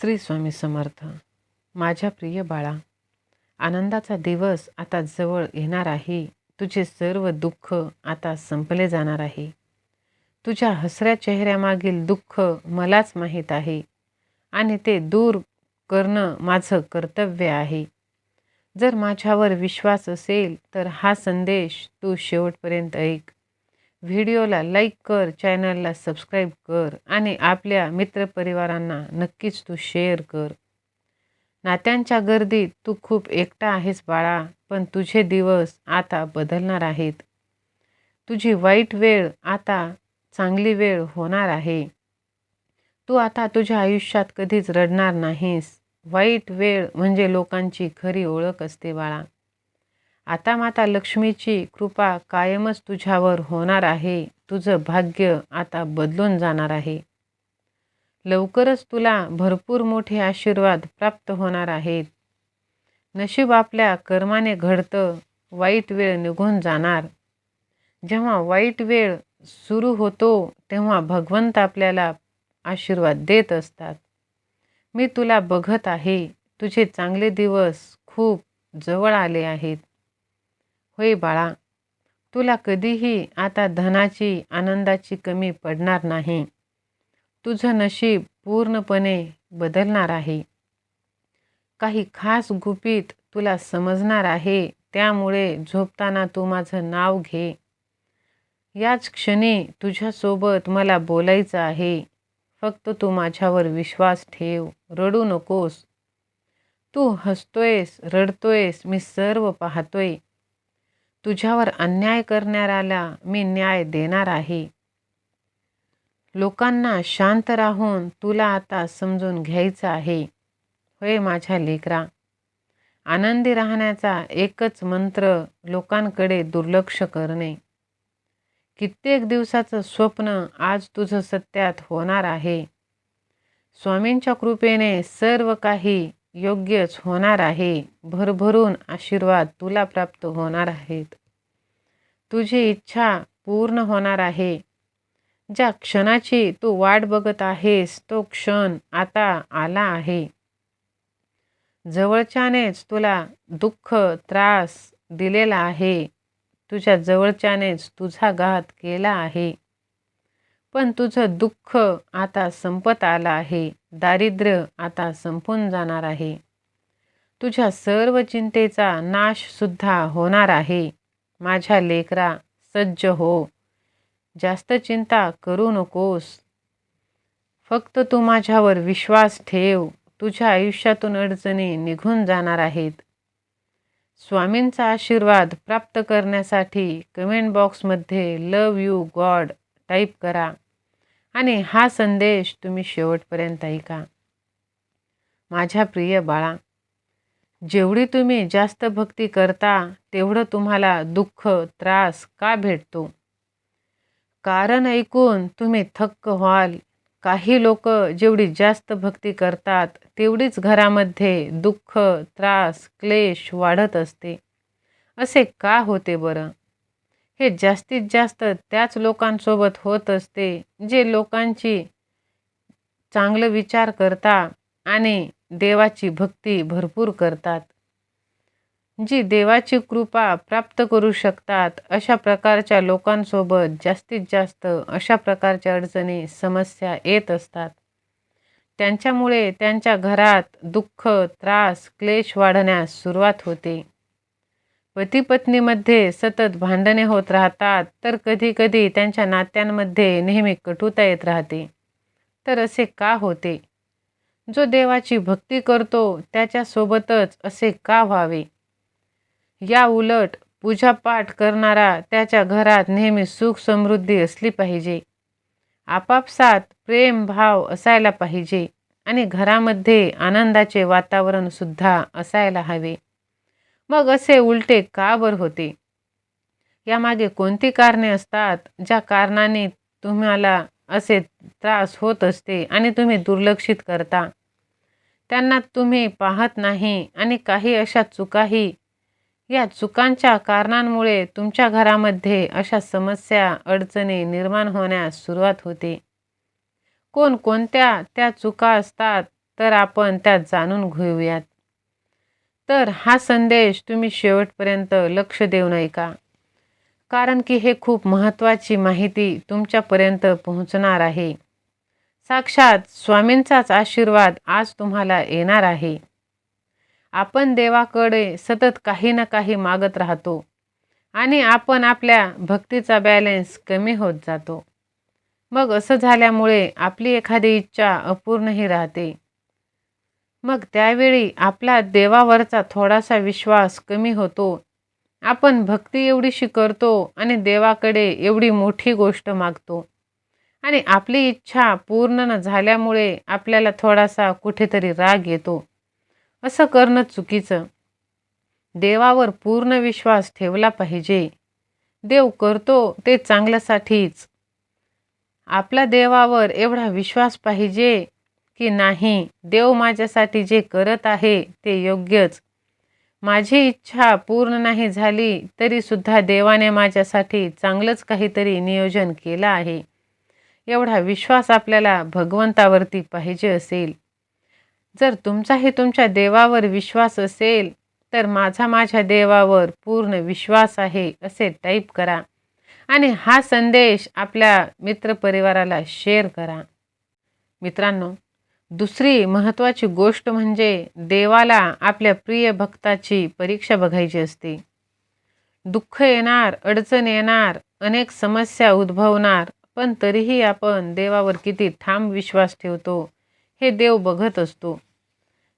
श्री स्वामी समर्थ. माझ्या प्रिय बाळा आनंदाचा दिवस आता जवळ येणार आहे. तुझे सर्व दुःख आता संपले जाणार आहे. तुझ्या हसऱ्या चेहऱ्यामागील दुःख मलाच माहीत आहे आणि ते दूर करणं माझं कर्तव्य आहे. जर माझ्यावर विश्वास असेल तर हा संदेश तू शेवटपर्यंत ऐक. व्हिडिओला लाईक कर चॅनलला सबस्क्राईब कर आणि आपल्या मित्रपरिवारांना नक्कीच तू शेअर कर. नात्यांच्या गर्दीत तू खूप एकटा आहेस बाळा पण तुझे दिवस आता बदलणार आहेत. तुझी वाईट वेळ आता चांगली वेळ होणार आहे. तू आता तुझ्या आयुष्यात कधीच रडणार नाहीस. वाईट वेळ म्हणजे लोकांची खरी ओळख असते बाळा. आता माता लक्ष्मीची कृपा कायमच तुझ्यावर होणार आहे. तुझं भाग्य आता बदलून जाणार आहे. लवकरच तुला भरपूर मोठे आशीर्वाद प्राप्त होणार आहेत. नशीब आपल्या कर्माने घडतं वाईट वेळ निघून जाणार. जेव्हा वाईट वेळ सुरू होतो तेव्हा भगवंत आपल्याला आशीर्वाद देत असतात. मी तुला बघत आहे. तुझे चांगले दिवस खूप जवळ आले आहेत. होय बाळा तुला कधीही आता धनाची आनंदाची कमी पडणार नाही. तुझं नशीब पूर्णपणे बदलणार आहे. काही खास गुपित तुला समजणार आहे त्यामुळे झोपताना तू माझं नाव घे. याच क्षणी तुझ्यासोबत मला बोलायचं आहे. फक्त तू माझ्यावर विश्वास ठेव रडू नकोस. तू हसतोयस रडतोयस मी सर्व पाहतोय. तुझ्यावर अन्याय करणाऱ्याला मी न्याय देणार आहे. लोकांना शांत राहून तुला आता समजून घ्यायचं आहे. होय माझ्या लेकरा. आनंदी राहण्याचा एकच मंत्र लोकांकडे दुर्लक्ष करणे. कित्येक दिवसाचं स्वप्न आज तुझं सत्यात होणार आहे. स्वामींच्या कृपेने सर्व काही योग्यच होणार आहे. भरभरून आशीर्वाद तुला प्राप्त होणार आहेत. तुझी इच्छा पूर्ण होणार आहे. ज्या क्षणाची तू वाट बघत आहेस तो क्षण आता आला आहे. जवळच्यानेच तुला दुःख त्रास दिलेला आहे. तुझ्या जवळच्यानेच तुझा घात केला आहे. पण तुझं दुःख आता संपत आलं आहे. दारिद्र्य आता संपून जाणार आहे. तुझ्या सर्व चिंतेचा नाशसुद्धा होणार आहे. माझ्या लेकरा सज्ज हो. जास्त चिंता करू नकोस. फक्त तू माझ्यावर विश्वास ठेव. तुझ्या आयुष्यातून अडचणी निघून जाणार आहेत. स्वामींचा आशीर्वाद प्राप्त करण्यासाठी कमेंट बॉक्समध्ये लव यू गॉड टाईप करा. आणि हा संदेश तुम्ही शेवटपर्यंत ऐका. माझ्या प्रिय बाळा जेवढी तुम्ही जास्त भक्ती करता तेवढं तुम्हाला दुःख त्रास का भेटतो? कारण ऐकून तुम्ही थक्क व्हाल. काही लोक जेवढी जास्त भक्ती करतात तेवढीच घरामध्ये दुःख त्रास क्लेश वाढत असते. असे का होते बरं? हे जास्तीत जास्त त्याच लोकांसोबत होत असते जे लोकांची चांगलं विचार करता आणि देवाची भक्ती भरपूर करतात. जी देवाची कृपा प्राप्त करू शकतात अशा प्रकारच्या लोकांसोबत जास्तीत जास्त अशा प्रकारच्या अडचणी समस्या येत असतात. त्यांच्यामुळे त्यांच्या घरात दुःख त्रास क्लेश वाढण्यास सुरुवात होते. पतीपत्नीमध्ये सतत भांडणे होत राहतात तर कधीकधी त्यांच्या नात्यांमध्ये नेहमी कटुता येत राहते. तर असे का होते? जो देवाची भक्ती करतो त्याच्यासोबतच असे का व्हावे? या उलट पूजापाठ करणारा त्याच्या घरात नेहमी सुख समृद्धी असली पाहिजे. आपापसात प्रेम भाव असायला पाहिजे आणि घरामध्ये आनंदाचे वातावरण सुद्धा असायला हवे. मग असे उलटे का बर होते? यामागे कोणती कारणे असतात ज्या कारणाने तुम्हाला असे त्रास होत असते आणि तुम्ही दुर्लक्षित करता? त्यांना तुम्ही पाहत नाही आणि काही अशा चुकाही या चुकांच्या कारणांमुळे तुमच्या घरामध्ये अशा समस्या अडचणी निर्माण होण्यास सुरुवात होते. कोण कोणत्या त्या चुका असतात तर आपण त्या जाणून घेऊयात. तर हा संदेश तुम्ही शेवटपर्यंत लक्ष देऊन ऐका कारण की हे खूप महत्त्वाची माहिती तुमच्यापर्यंत पोहोचणार आहे. साक्षात स्वामींचाच आशीर्वाद आज तुम्हाला येणार आहे. आपण देवाकडे सतत काही ना काही मागत राहतो आणि आपण आपल्या भक्तीचा बॅलेन्स कमी होत जातो. मग असं झाल्यामुळे आपली एखादी इच्छा अपूर्णही राहते. मग त्यावेळी आपला देवावरचा थोडासा विश्वास कमी होतो. आपण भक्ती एवढीशी करतो आणि देवाकडे एवढी मोठी गोष्ट मागतो. आणि आपली इच्छा पूर्ण न झाल्यामुळे आपल्याला थोडासा कुठेतरी राग येतो. असं करणं चुकीचं. देवावर पूर्ण विश्वास ठेवला पाहिजे. देव करतो ते चांगल्यासाठीच. आपला देवावर एवढा विश्वास पाहिजे की नाही देव माझ्यासाठी जे करत आहे ते योग्यच. माझी इच्छा पूर्ण नाही झाली तरीसुद्धा देवाने माझ्यासाठी चांगलंच काहीतरी नियोजन केलं आहे. एवढा विश्वास आपल्याला भगवंतावरती पाहिजे असेल. जर तुमचाही तुमच्या देवावर विश्वास असेल तर माझा माझ्या देवावर पूर्ण विश्वास आहे असे टाईप करा. आणि हा संदेश आपल्या मित्रपरिवाराला शेअर करा. मित्रांनो दुसरी महत्त्वाची गोष्ट म्हणजे देवाला आपल्या प्रिय भक्ताची परीक्षा बघायची असते. दुःख येणार अडचण येणार अनेक समस्या उद्भवणार पण तरीही आपण देवावर किती ठाम विश्वास ठेवतो हे देव बघत असतो.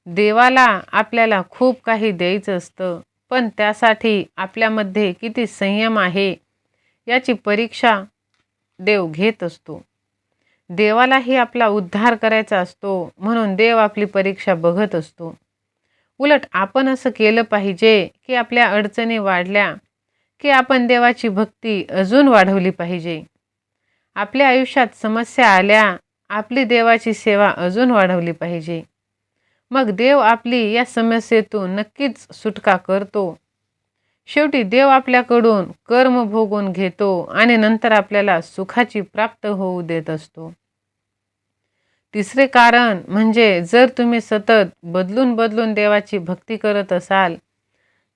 देवाला आपल्याला खूप काही द्यायचं असतं पण त्यासाठी आपल्यामध्ये किती संयम आहे याची परीक्षा देव घेत असतो. देवालाही आपला उद्धार करायचा असतो म्हणून देव आपली परीक्षा बघत असतो. उलट आपण असं केलं पाहिजे की आपल्या अडचणी वाढल्या की आपण देवाची भक्ती अजून वाढवली पाहिजे. आपल्या आयुष्यात समस्या आल्या आपली देवाची सेवा अजून वाढवली पाहिजे. मग देव आपली या समस्येतून नक्कीच सुटका करतो. शेवटी देव आपल्याकडून कर्म भोगून घेतो आणि नंतर आपल्याला सुखाची प्राप्त होऊ देत असतो. तिसरे कारण म्हणजे जर तुम्ही सतत बदलून बदलून देवाची भक्ती करत असाल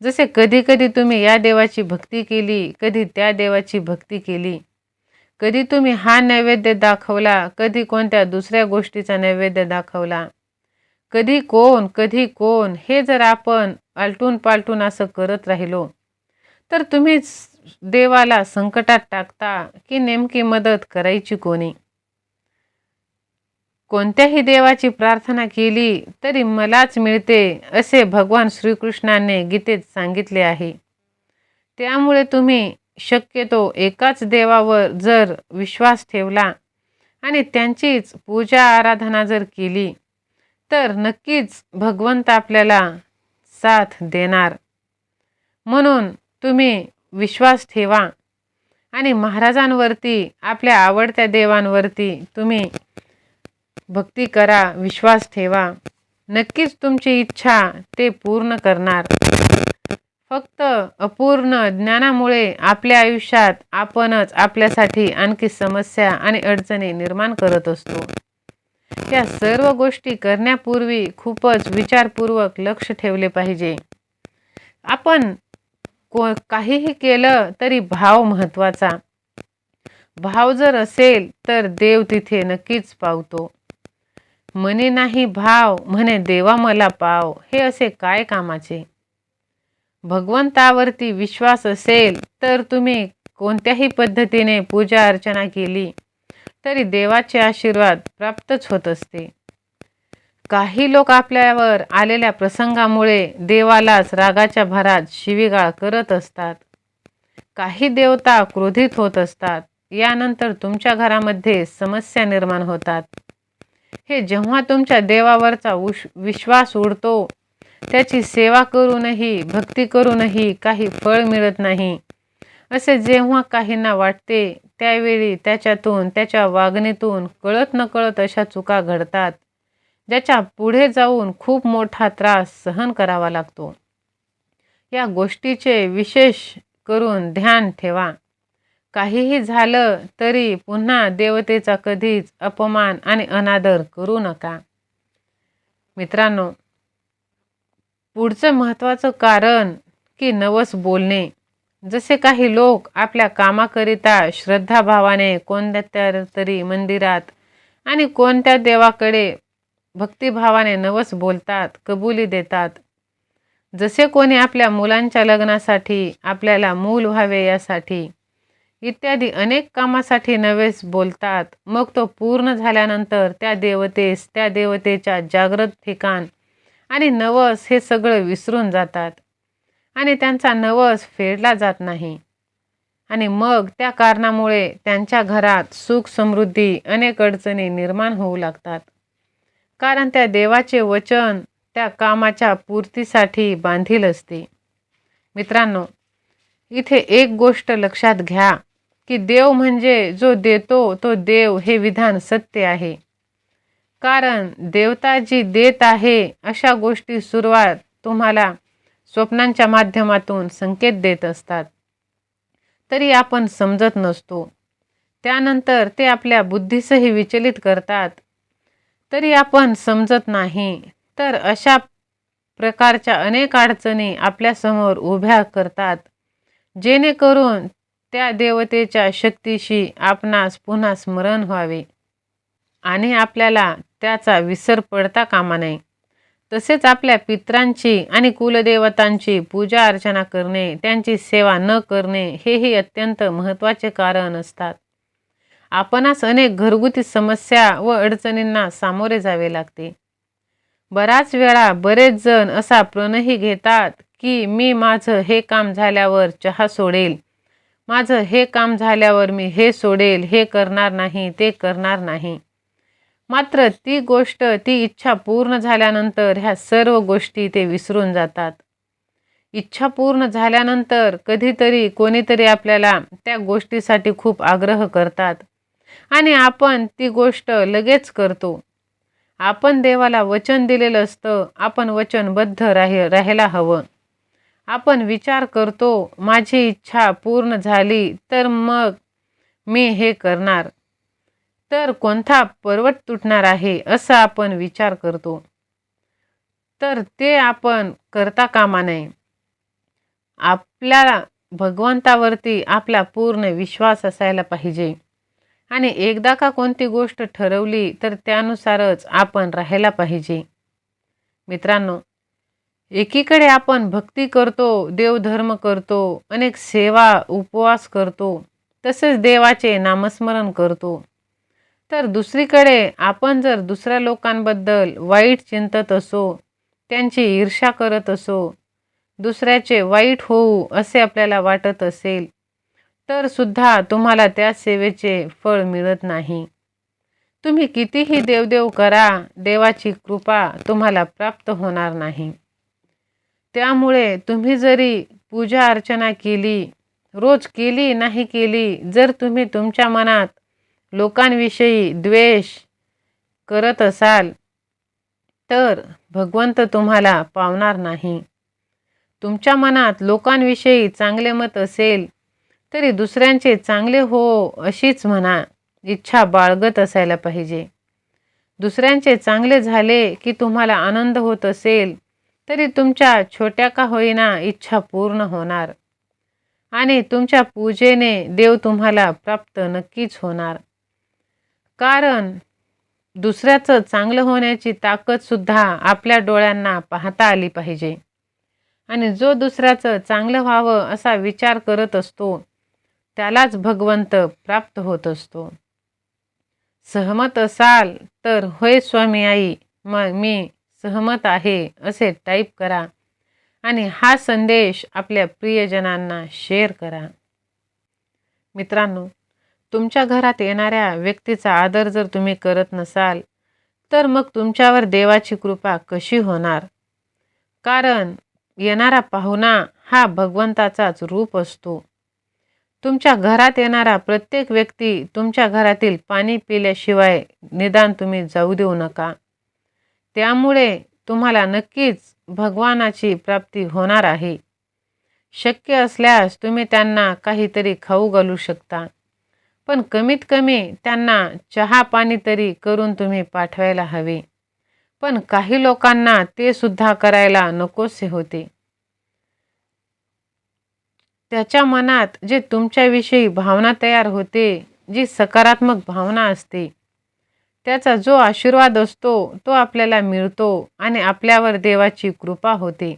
जसे कधी कधी तुम्ही या देवाची भक्ती केली कधी त्या देवाची भक्ती केली कधी तुम्ही हा नैवेद्य दाखवला कधी कोणत्या दुसऱ्या गोष्टीचा नैवेद्य दाखवला कधी कोण कधी कोण हे जर आपण आलटून पालटून असं करत राहिलो तर तुम्हीच देवाला संकटात टाकता की नेमकी मदत करायची कोणी? कोणत्याही देवाची प्रार्थना केली तरी मलाच मिळते असे भगवान श्रीकृष्णाने गीतेत सांगितले आहे. त्यामुळे तुम्ही शक्यतो एकाच देवावर जर विश्वास ठेवला आणि त्यांचीच पूजा आराधना जर केली तर नक्कीच भगवंत आपल्याला साथ देणार. म्हणून तुम्ही विश्वास ठेवा. आणि महाराजांवरती आपल्या आवडत्या देवांवरती तुम्ही भक्ती करा विश्वास ठेवा. नक्कीच तुमची इच्छा ते पूर्ण करणार. फक्त अपूर्ण ज्ञानामुळे आपल्या आयुष्यात आपणच आपल्यासाठी आणखी समस्या आणि अडचणी निर्माण करत असतो. या सर्व गोष्टी करण्यापूर्वी खूपच विचारपूर्वक लक्ष ठेवले पाहिजे. आपण को काहीही केलं तरी भाव महत्त्वाचा भाव जर असेल तर देव तिथे नक्कीच पावतो. मने नाही भाव म्हणे देवा मला पाव. हे असे काय कामाचे? भगवंतावरती विश्वास असेल तर तुम्ही कोणत्याही पद्धतीने पूजा अर्चना केली तरी देवाचे आशीर्वाद प्राप्तच होत असते. काही लोक आपल्यावर आलेल्या प्रसंगामुळे देवालाच रागाच्या भरात शिवीगाळ करत असतात. काही देवता क्रोधित होत असतात. यानंतर तुमच्या घरामध्ये समस्या निर्माण होतात. हे जेव्हा तुमच्या देवावरचा उश विश्वास उडतो त्याची सेवा करूनही भक्ती करूनही काही फळ मिळत नाही. असे जेव्हा काहींना वाटते त्यावेळी त्याच्यातून त्याच्या वागणीतून कळत नकळत अशा चुका घडतात. ज्याच्या पुढे जाऊन खूप मोठा त्रास सहन करावा लागतो. या गोष्टीचे विशेष करून ध्यान ठेवा. काहीही झालं तरी पुन्हा देवतेचा कधीच अपमान आणि अनादर करू नका. मित्रांनो पुढचं महत्त्वाचं कारण की नवस बोलणे. जसे काही लोक आपल्या कामाकरिता श्रद्धाभावाने कोणत्या तरी मंदिरात आणि कोणत्या देवाकडे भक्तिभावाने नवस बोलतात कबुली देतात. जसे कोणी आपल्या मुलांच्या लग्नासाठी आपल्याला मूल व्हावे यासाठी इत्यादी अनेक कामासाठी नवेस बोलतात. मग तो पूर्ण झाल्यानंतर त्या देवतेस त्या देवतेच्या जागृत ठिकाण आणि नवस हे सगळं विसरून जातात आणि त्यांचा नवस फेडला जात नाही. आणि मग त्या कारणामुळे त्यांच्या घरात सुख समृद्धी अनेक अडचणी निर्माण होऊ लागतात. कारण त्या देवाचे वचन त्या कामाच्या पूर्तीसाठी बांधील असते. मित्रांनो इथे एक गोष्ट लक्षात घ्या की देव म्हणजे जो देतो तो देव हे विधान सत्य आहे. कारण देवता जी देत आहे अशा गोष्टी सुरुवात तुम्हाला स्वप्नांच्या माध्यमातून संकेत देत असतात. तरी आपण समजत नसतो. त्यानंतर ते आपल्या बुद्धीसही विचलित करतात तरी आपण समजत नाही. तर अशा प्रकारच्या अनेक अडचणी आपल्यासमोर उभ्या करतात. जेणेकरून त्या देवतेच्या शक्तीशी आपणास पुन्हा स्मरण व्हावे. आणि आपल्याला त्याचा विसर पडता कामा नये. तसेच आपल्या पित्रांची आणि कुलदेवतांची पूजा अर्चना करणे त्यांची सेवा न करणे हेही अत्यंत महत्त्वाचे कारण असतात. आपणास अनेक घरगुती समस्या व अडचणींना सामोरे जावे लागते. बराच वेळा बरेच जण असा प्रणही घेतात की मी माझं हे काम झाल्यावर चहा सोडेल. माझं हे काम झाल्यावर मी हे सोडेल हे करणार नाही ते करणार नाही. मात्र ती गोष्ट ती इच्छा पूर्ण झाल्यानंतर ह्या सर्व गोष्टी ते विसरून जातात. इच्छा पूर्ण झाल्यानंतर कधीतरी कोणीतरी आपल्याला त्या गोष्टीसाठी खूप आग्रह करतात. आणि आपण ती गोष्ट लगेच करतो. आपण देवाला वचन दिलेलं असतं. आपण वचनबद्ध राह राहायला हवं. आपण विचार करतो माझी इच्छा पूर्ण झाली तर मग मी हे करणार. तर कोणता पर्वत तुटणार आहे असं आपण विचार करतो. तर ते आपण करता कामा नये. आपल्याला भगवंतावरती आपला पूर्ण विश्वास असायला पाहिजे. आणि एकदा का कोणती गोष्ट ठरवली तर त्यानुसारच आपण राहायला पाहिजे. मित्रांनो एकीकडे आपण भक्ती करतो देवधर्म करतो अनेक सेवा उपवास करतो तसेच देवाचे नामस्मरण करतो. तर दुसरीकडे आपण जर दुसऱ्या लोकांबद्दल वाईट चिंतत असो त्यांची ईर्षा करत असो दुसऱ्याचे वाईट होऊ असे आपल्याला वाटत असेल तर सुद्धा तुम्हाला त्या सेवेचे फळ मिळत नाही. तुम्ही कितीही देवदेव करा देवाची कृपा तुम्हाला प्राप्त होणार नाही. त्यामुळे तुम्ही जरी पूजा अर्चना केली रोज केली नाही केली जर तुम्ही तुमच्या मनात लोकांविषयी द्वेष करत असाल तर भगवंत तुम्हाला पावणार नाही. तुमच्या मनात लोकांविषयी चांगले मत असेल तरी दुसऱ्यांचे चांगले हो अशीच म्हणा इच्छा बाळगत असायला पाहिजे. दुसऱ्यांचे चांगले झाले की तुम्हाला आनंद होत असेल तरी तुमच्या छोट्या का होईना इच्छा पूर्ण होणार. आणि तुमच्या पूजेने देव तुम्हाला प्राप्त नक्कीच होणार. कारण दुसऱ्याचं चांगलं होण्याची ताकदसुद्धा आपल्या डोळ्यांना पाहता आली पाहिजे. आणि जो दुसऱ्याचं चांगलं व्हावं असा विचार करत असतो त्यालाच भगवंत प्राप्त होत असतो. सहमत असाल तर होय स्वामी आई मग मी सहमत आहे असे टाईप करा आणि हा संदेश आपल्या प्रियजनांना शेअर करा. मित्रांनो तुमच्या घरात येणाऱ्या व्यक्तीचा आदर जर तुम्ही करत नसाल तर मग तुमच्यावर देवाची कृपा कशी होणार? कारण येणारा पाहुणा हा भगवंताचाच रूप असतो. तुमच्या घरात येणारा प्रत्येक व्यक्ती तुमच्या घरातील पाणी पिल्याशिवाय निदान तुम्ही जाऊ देऊ नका. त्यामुळे तुम्हाला नक्कीच भगवानाची प्राप्ती होणार आहे. शक्य असल्यास तुम्ही त्यांना काहीतरी खाऊ घालू शकता. पण कमीत कमी त्यांना चहा पाणी तरी करून तुम्ही पाठवायला हवे. पण काही लोकांना ते सुद्धा करायला नकोसे होते. त्याच्या मनात जे तुमच्याविषयी भावना तयार होते जी सकारात्मक भावना असते त्याचा जो आशीर्वाद असतो तो आपल्याला मिळतो आणि आपल्यावर देवाची कृपा होते.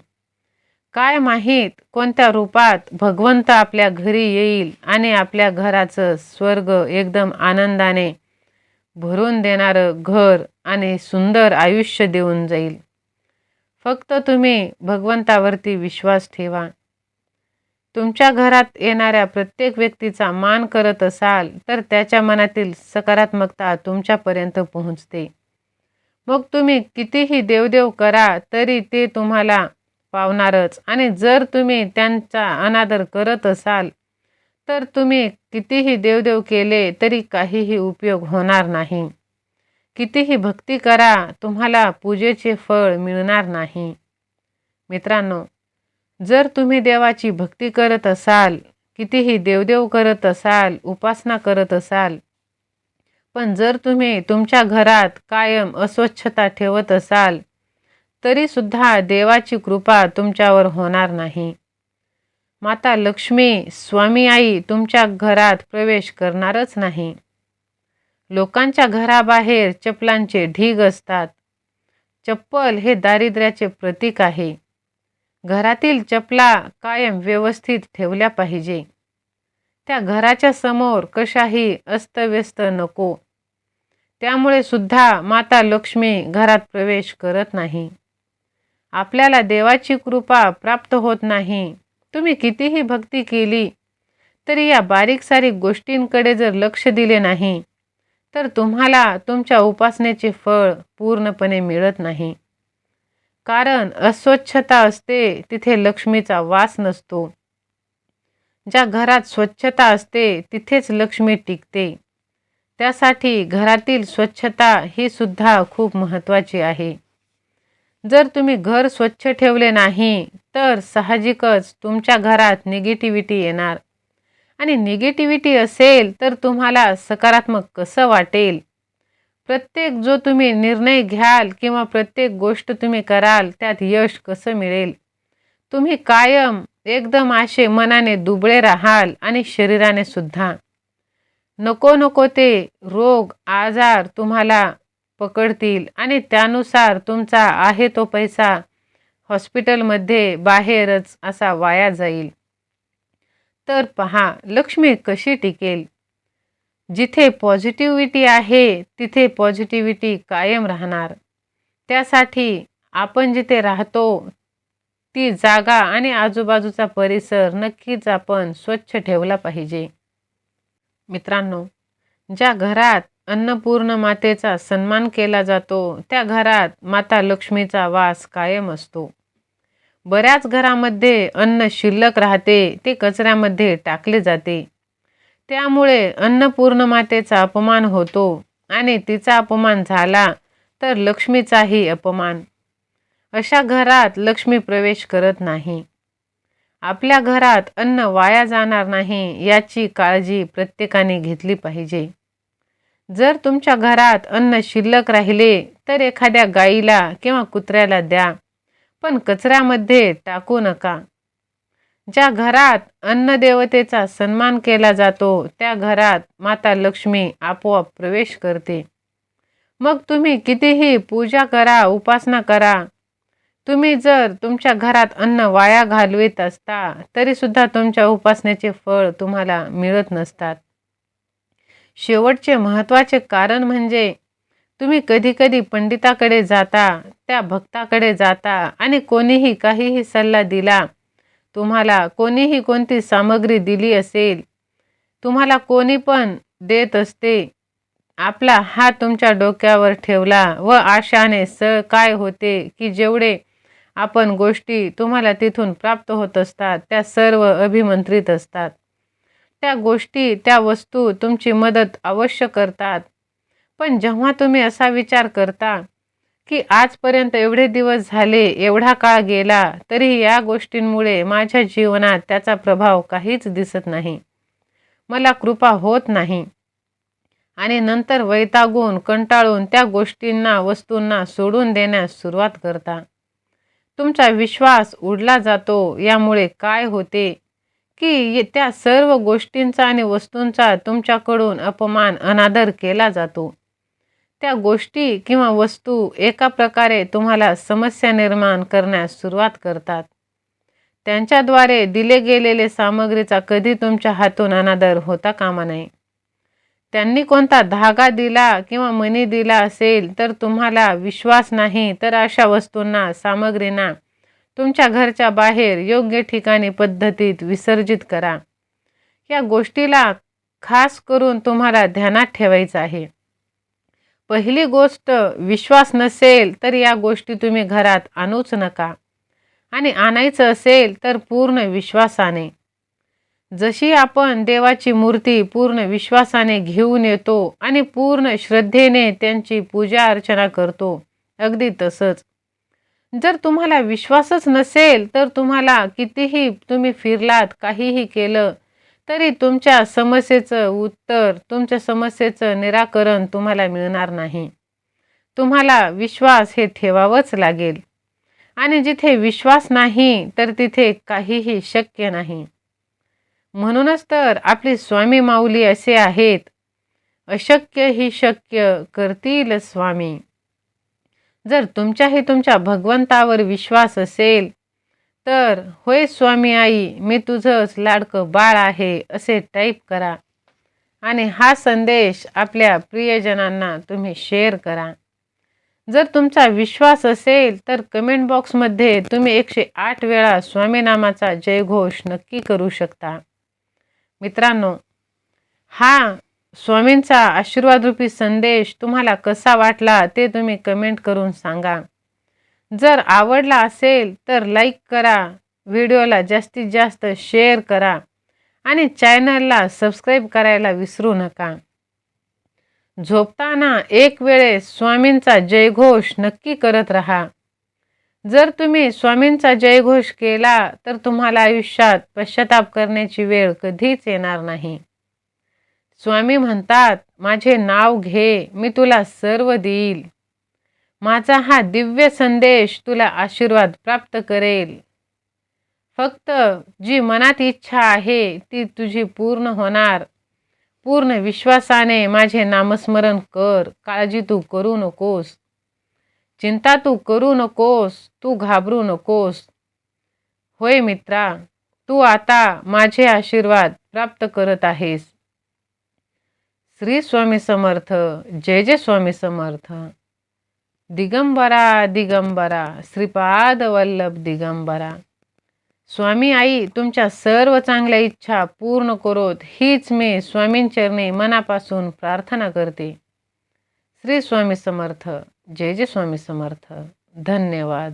काय माहीत कोणत्या रूपात भगवंत आपल्या घरी येईल आणि आपल्या घराचं स्वर्ग एकदम आनंदाने भरून देणारं घर आणि सुंदर आयुष्य देऊन जाईल. फक्त तुम्ही भगवंतावरती विश्वास ठेवा. तुमच्या घरात येणाऱ्या प्रत्येक व्यक्तीचा मान करत असाल तर त्याच्या मनातील सकारात्मकता तुमच्यापर्यंत पोहोचते. मग तुम्ही कितीही देवदेव करा तरी ते तुम्हाला पावणारच. आणि जर तुम्ही त्यांचा अनादर करत असाल तर तुम्ही कितीही देवदेव केले तरी काहीही उपयोग होणार नाही. कितीही भक्ती करा तुम्हाला पूजेचे फळ मिळणार नाही. मित्रांनो जर तुम्ही देवाची भक्ती करत असाल कितीही देवदेव करत असाल उपासना करत असाल पण जर तुम्ही तुमच्या घरात कायम अस्वच्छता ठेवत असाल तरीसुद्धा देवाची कृपा तुमच्यावर होणार नाही. माता लक्ष्मी स्वामी आई तुमच्या घरात प्रवेश करणारच नाही. लोकांच्या घराबाहेर चपलांचे ढीग असतात. चप्पल हे दारिद्र्याचे प्रतीक आहे. घरातील चपला कायम व्यवस्थित ठेवल्या पाहिजे. त्या घराच्या समोर कशाही अस्तव्यस्त नको. त्यामुळे सुद्धा माता लक्ष्मी घरात प्रवेश करत नाही. आपल्याला देवाची कृपा प्राप्त होत नाही. तुम्ही कितीही भक्ती केली तरी या बारीक सारीक गोष्टींकडे जर लक्ष दिले नाही तर तुम्हाला तुमच्या उपासनेचे फळ पूर्णपणे मिळत नाही. कारण अस्वच्छता असते तिथे लक्ष्मीचा वास नसतो. ज्या घरात स्वच्छता असते तिथेच लक्ष्मी टिकते. त्यासाठी घरातील स्वच्छता ही सुद्धा खूप महत्त्वाची आहे. जर तुम्ही घर स्वच्छ ठेवले नाही तर साहजिकच तुमच्या घरात निगेटिव्हिटी येणार. आणि निगेटिव्हिटी असेल तर तुम्हाला सकारात्मक कसं वाटेल? प्रत्येक जो तुम्ही निर्णय घ्याल किंवा प्रत्येक गोष्ट तुम्ही कराल त्यात यश कसं मिळेल? तुम्ही कायम एकदम असे मनाने दुबळे राहाल आणि शरीराने सुद्धा. नको नको ते रोग आजार तुम्हाला पकडतील आणि त्यानुसार तुमचा आहे तो पैसा हॉस्पिटलमध्ये बाहेरच असा वाया जाईल. तर पहा लक्ष्मी कशी टिकेल? जिथे पॉझिटिव्हिटी आहे तिथे पॉझिटिव्हिटी कायम राहणार. त्यासाठी आपण जिथे राहतो ती जागा आणि आजूबाजूचा परिसर नक्कीच आपण स्वच्छ ठेवला पाहिजे. मित्रांनो ज्या घरात अन्नपूर्ण मातेचा सन्मान केला जातो त्या घरात माता लक्ष्मीचा वास कायम असतो. बऱ्याच घरामध्ये अन्न शिल्लक राहते ते कचऱ्यामध्ये टाकले जाते. त्यामुळे अन्नपूर्ण मातेचा अपमान होतो आणि तिचा अपमान झाला तर लक्ष्मीचाही अपमान. अशा घरात लक्ष्मी प्रवेश करत नाही. आपल्या घरात अन्न वाया जाणार नाही याची काळजी प्रत्येकाने घेतली पाहिजे. जर तुमच्या घरात अन्न शिल्लक राहिले तर एखाद्या गाईला किंवा कुत्र्याला द्या पण कचऱ्यामध्ये टाकू नका. ज्या घरात अन्नदेवतेचा सन्मान केला जातो त्या घरात माता लक्ष्मी आपोआप प्रवेश करते. मग तुम्ही कितीही पूजा करा उपासना करा तुम्ही जर तुमच्या घरात अन्न वाया घालवित असता तरीसुद्धा तुमच्या उपासनेचे फळ तुम्हाला मिळत नसतात. शेवटचे महत्त्वाचे कारण म्हणजे तुम्ही कधीकधी पंडिताकडे जाता त्या भक्ताकडे जाता आणि कोणीही काहीही सल्ला दिला तुम्हाला कोणीही कोणती सामग्री दिली असेल तुम्हाला कोणी पण देत असते आपला हात तुमच्या डोक्यावर ठेवला व आशाने स काय होते की जेवढे आपण गोष्टी तुम्हाला तिथून प्राप्त होत असतात त्या सर्व अभिमंत्रित असतात. त्या गोष्टी त्या वस्तू तुमची मदत अवश्य करतात. पण जेव्हा तुम्ही असा विचार करता की आजपर्यंत एवढे दिवस झाले एवढा काळ गेला तरी या गोष्टींमुळे माझ्या जीवनात त्याचा प्रभाव काहीच दिसत नाही. मला कृपा होत नाही. आणि नंतर वैतागून कंटाळून त्या गोष्टींना वस्तूंना सोडून देण्यास सुरुवात करता. तुमचा विश्वास उडला जातो यामुळे काय होते? की त्या सर्व गोष्टींचा आणि वस्तूंचा तुमच्याकडून अपमान अनादर केला जातो. त्या गोष्टी किंवा वस्तू एका प्रकारे तुम्हाला समस्या निर्माण करण्यास सुरुवात करतात. त्यांच्याद्वारे दिले गेलेले सामग्रीचा कधी तुमच्या हातून अनादर होता कामा नये. त्यांनी कोणता धागा दिला किंवा मनी दिला असेल तर तुम्हाला विश्वास नाही तर अशा वस्तूंना सामग्रींना तुमच्या घरच्या बाहेर योग्य ठिकाणी पद्धतीत विसर्जित करा. या गोष्टीला खास करून तुम्हाला ध्यानात ठेवायचं आहे. पहिली गोष्ट विश्वास नसेल तर या गोष्टी तुम्ही घरात आणूच नका. आणि आणायचं असेल तर पूर्ण विश्वासाने. जशी आपण देवाची मूर्ती पूर्ण विश्वासाने घेऊन येतो आणि पूर्ण श्रद्धेने त्यांची पूजा अर्चना करतो अगदी तसंच. जर तुम्हाला विश्वासच नसेल तर तुम्हाला कितीही तुम्ही फिरलात काहीही केलं तरी तुमच्या समस्येचं उत्तर तुमच्या समस्येचं निराकरण तुम्हाला मिळणार नाही. तुम्हाला विश्वास हे ठेवावंच लागेल. आणि जिथे विश्वास नाही तर तिथे काहीही शक्य नाही. म्हणूनच तर आपली स्वामी माऊली असे आहेत. अशक्य ही शक्य करतील स्वामी. जर तुमच्याही तुमच्या भगवंतावर विश्वास असेल तर होय स्वामी आई मी तुझंच लाडकं बाळ आहे असे टाईप करा. आणि हा संदेश आपल्या प्रियजनांना तुम्ही शेअर करा. जर तुमचा विश्वास असेल तर कमेंट बॉक्समध्ये तुम्ही एकशे आठ वेळा स्वामीनामाचा जयघोष नक्की करू शकता. मित्रांनो हा स्वामींचा आशीर्वादरूपी संदेश तुम्हाला कसा वाटला ते तुम्ही कमेंट करून सांगा. जर आवडला असेल तर लाईक करा. व्हिडिओला जास्तीत जास्त शेअर करा. आणि चॅनलला सबस्क्राईब करायला विसरू नका. झोपताना एक वेळेस स्वामींचा जयघोष नक्की करत राहा. जर तुम्ही स्वामींचा जयघोष केला तर तुम्हाला आयुष्यात पश्चाताप करण्याची वेळ कधीच येणार नाही. स्वामी म्हणतात माझे नाव घे मी तुला सर्व देईल. माझा हा दिव्य संदेश तुला आशीर्वाद प्राप्त करेल. फक्त जी मनात इच्छा आहे ती तुझी पूर्ण होणार. पूर्ण विश्वासाने माझे नामस्मरण कर. काळजी तू करू नकोस. चिंता तू करू नकोस. तू घाबरू नकोस. होय मित्रा तू आता माझे आशीर्वाद प्राप्त करत आहेस. श्री स्वामी समर्थ. जय जय स्वामी समर्थ. दिगंबरा दिगंबरा श्रीपाद वल्लभ दिगंबरा. स्वामी आई तुमच्या सर्व चांगल्या इच्छा पूर्ण करोत हीच मी स्वामींचरणी मनापासून प्रार्थना करते. श्री स्वामी समर्थ जय जय स्वामी समर्थ. धन्यवाद.